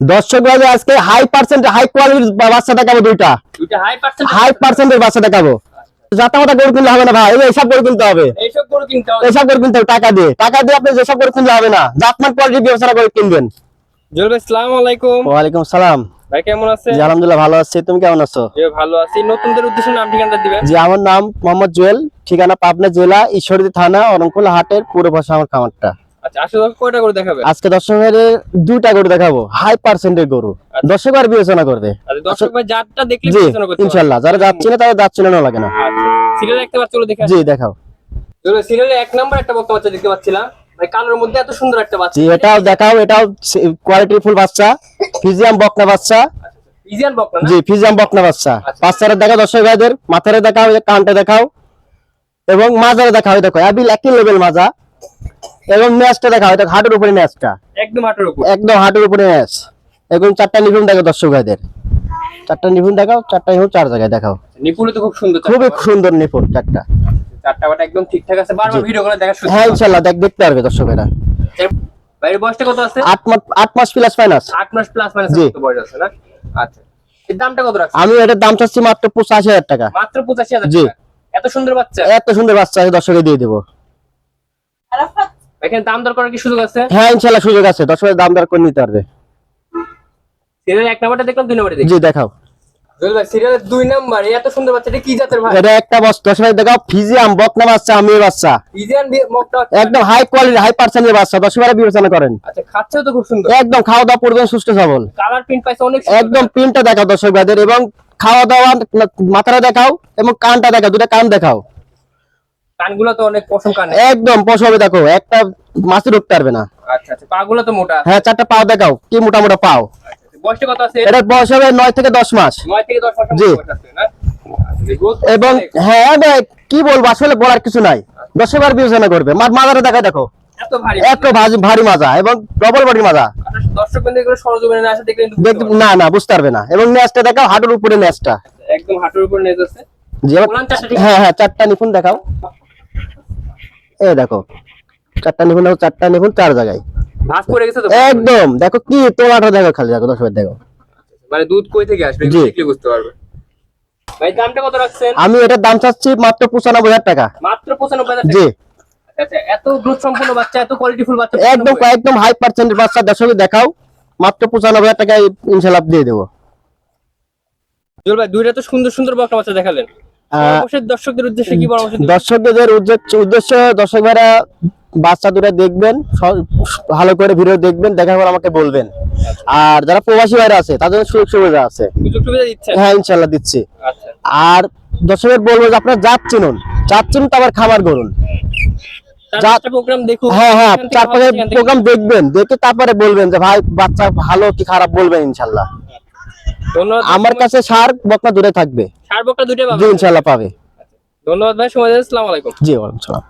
দর্শক ভাই আজকে হাই পার্সেন্ট হাই কোয়ালিটির বাচ্চা দেখাবো দুইটা। হাই পার্সেন্টের বাচ্চা দেখাবো। যাতা গরু কিনলে হবে না ভাই। এইসব গরু কিনতে হবে। এইসব গরু কিনতে হবে। এইসব গরু কিনতে হবে টাকা দিয়ে। টাকা দিয়ে আপনি যেসব গরু কিনলে হবে না জাতমান কোয়ালিটির বিবেচনা করে কিনবেন। জুয়েল ভাই সালাম আলাইকুম। ওয়ালাইকুম সালাম। ভাই কেমন আছেন? জি আলহামদুলিল্লাহ ভালো আছি। তুমি কেমন আছো? জি, ভালো আছি। নতুনদের উদ্দেশ্যে নাম ঠিকানা দিবেন। জি আমার নাম মোহাম্মদ জুয়েল। ঠিকানা পাবনা জেলা ঈশ্বরদী থানা অরণকুল হাটের পুরো ভাষা আমার খামারটা। আচ্ছা আসলে কয়টা করে দেখাবে? আজকে দর্শকের দুইটা গরু দেখাবো হাই পার্সেন্টের গরু। আচ্ছা। দর্শক আর বিবেচনা করবে। আচ্ছা দর্শক ভাই যারটা দেখলে বিবেচনা করতে পারবে। যারা যাচ্ছে না তাদের যাচ্ছে না লাগে না। সিরিয়াল একটা বাচ্চা চলে দেখে জি দেখাও। জুয়েল সিরিয়ালে এক নাম্বার একটা বক্তা বাচ্চা দেখতে পাচ্ছিলাম। ভাই কালোর মধ্যে এত সুন্দর একটা বাচ্চা। এটাও দেখাও এটাও কোয়ালিটি ফুল বাচ্চা। ফিজিয়াম বকনা বাচ্চা। জি ফিজিয়াম বকনা বাচ্চা। বাচ্চারা দেখাও দর্শক ভাইদের মাথারে দেখাও কানটা দেখাও। এবং মাজারে দেখাও দেখো আবিল একই লেভেল মাজা। এবং ম্যাচটা দেখাও এটা হাটের উপরে ম্যাচটা। একদম হাটের উপর। একদম হাটের উপরে ম্যাচ। এবং চারটা নিপুণ দেখো দর্শক ভাইদের। চারটা নিপুণ দেখাও চারটা নিপুণ চার জায়গায় দেখাও। নিপুলে তো খুব সুন্দর খুবই সুন্দর নিপুণ চারটা। চারটা বাটা একদম ঠিকঠাক আছে। বারবার ভিডিও করে দেখা শুরু হ্যাঁ ইনশাল্লাহ দেখ দেখতে পারবে দর্শকেরা বয়সটা কত আছে? আট মাস আট মাস প্লাস ফাইনাস আট মাস প্লাস মাইনাস জি। কত বয়স আছে না? আচ্ছা। এর দামটা কত রাখছে আমি এটার দাম চাচ্ছি মাত্র পঁচাশি হাজার টাকা। মাত্র পঁচাশি হাজার জি। টাকা। এত সুন্দর বাচ্চা। এত সুন্দর বাচ্চা আছে দর্শকে দিয়ে দেবো। এখানে দাম দর করার কি সুযোগ আছে? হ্যাঁ ইনশাল্লাহ সুযোগ আছে। দর্শকের দাম দর করে নিতে পারবে। সিরিয়াল এক নাম্বারটা দেখলাম দুই নাম্বারটা দেখি। জি দেখাও। সিরিয়ালের দুই নাম্বার এত সুন্দর বাচ্চা এটা কি জাতের ভাই? এটা একটা বস দর্শকের দেখাও ফিজিয়াম বকনা বাচ্চা আমির বাচ্চা। ইজিয়ান মকটা একদম হাই কোয়ালিটি হাই পার্সেন্টের বাচ্চা। দর্শকেরা বিবেচনা করেন। আচ্ছা খাচ্ছেও তো খুব সুন্দর। একদম খাওয়া দাওয়া পড়বেন সুস্থ সবল। কালার প্রিন্ট পাইছে অনেক সুন্দর। একদম প্রিন্টটা দেখাও দর্শক ভাইদের এবং খাওয়া দাওয়া মাথাটা দেখাও এবং কানটা দেখাও দুটা কান দেখাও। কানগুলো তো অনেক পশম কান। একদম পশবে দেখো একটা মাছে ঢুকতে পারবে না। আচ্ছা আচ্ছা পাগুলো তো মোটা। হ্যাঁ চারটা পাও দেখাও কি মোটা মোটা পাও। আচ্ছা, বয়সটা কত আছে? এটার বয়স হবে নয় থেকে দশ মাস। নয় থেকে দশ মাস জি। বয়স আছে না? আচ্ছা, growth এবং হ্যাঁ কি বলব আসলে বলার কিছু নাই। দশে বার বিবেচনা করবে। দেখা দেখো। এত ভারী মাজা। এবং ডবল বডি মাজা। না না বুঝতে পারবে না। এবং দেখাও হাঁটুর উপরে ন্যাচটা। একদম হাঁটুর উপর আছে? হ্যাঁ হ্যাঁ চারটা নিপুণ দেখাও। এই দেখো চারটা দেখো চারটা চার জায়গায়। ভাঁজ পড়ে গেছে তো? একদম দেখো কি তোলাটা দেখো খালি দেখো দশ দেখো। মানে দুধ কই থেকে আসবে? দেখলে বুঝতে পারবে। ভাই দামটা কত রাখছেন? আমি এটার দাম চাচ্ছি মাত্র পঁচানব্বই হাজার টাকা। মাত্র জি। আচ্ছা এত গ্রোথ সম্পন্ন বাচ্চা এত কোয়ালিটিফুল বাচ্চা একদম একদম হাই পার্সেন্টের বাচ্চা দর্শক দেখাও। মাত্র পঁচানব্বই হাজার টাকায় ইনশাল্লাহ দিয়ে দেবো। ভাই দুইটা তো সুন্দর সুন্দর বকনা বাচ্চা দেখালেন। দর্শকদের উদ্দেশ্যে কি দর্শকদের উদ্দেশ্য উদ্দেশ্য দর্শক ভাইরা বাচ্চা দেখবেন ভালো করে ভিডিও দেখবেন দেখার পর আমাকে বলবেন। আর যারা প্রবাসী ভাইরা আছে তাদের সুযোগ সুবিধা আছে। হ্যাঁ ইনশাল্লাহ দিচ্ছি। আচ্ছা। আর দর্শকের বলব যে আপনারা জাত চিনুন। জাত চিনুন আবার খামার করুন হ্যাঁ হ্যাঁ চার প্রোগ্রাম দেখবেন। দেখে তারপরে বলবেন যে ভাই বাচ্চা ভালো কি খারাপ? বলবেন ইনশাল্লাহ আমার কাছে সার বকনা দূরে থাকবে। সার বকটা দুইটা পাবে। ইনশাআল্লাহ পাবে। ধন্যবাদ ভাই সময় দিয়েছেন আসসালামু আলাইকুম। জি ওয়া আলাইকুম সালাম।